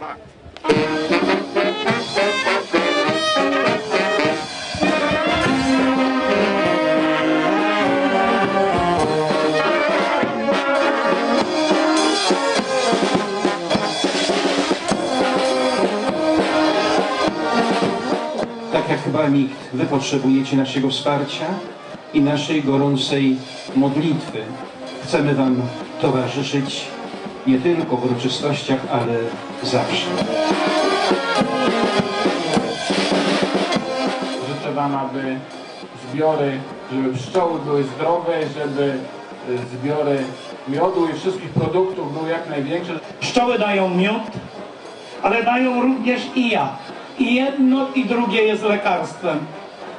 Tak. Tak jak chyba nikt, Wy potrzebujecie naszego wsparcia i naszej gorącej modlitwy. Chcemy Wam towarzyszyć nie tylko w uroczystościach, ale zawsze. Życzę Wam, aby zbiory, żeby pszczoły były zdrowe, żeby y, zbiory miodu i wszystkich produktów były jak największe. Pszczoły dają miód, ale dają również i ja. I jedno i drugie jest lekarstwem.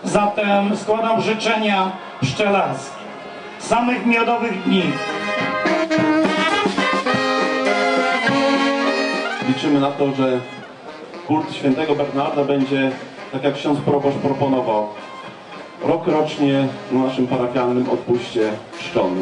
Zatem składam życzenia pszczelarskie. Samych miodowych dni. Liczymy na to, że kult świętego Bernarda będzie, tak jak ksiądz proboszcz proponował, rok rocznie na naszym parafialnym odpuście czczony.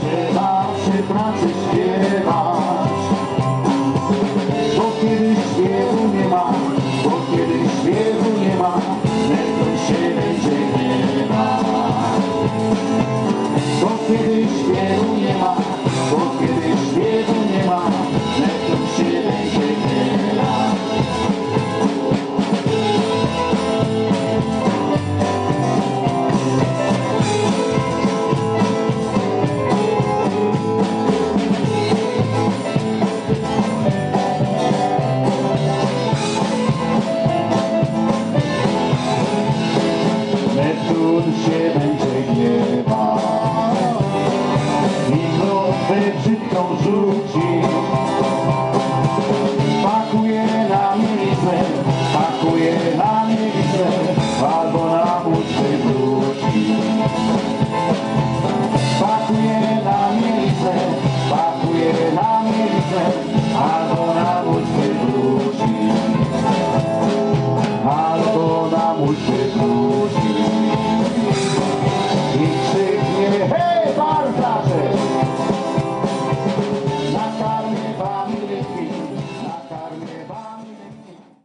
Trzeba przy śpiewać. Bo kiedy śpiewu nie ma. Bo kiedy śpiewu nie ma. Nerwem się będzie gniewać Bo kiedy śpiewu nie ma Neptun się będzie gniewał i klątwę brzydką rzuci.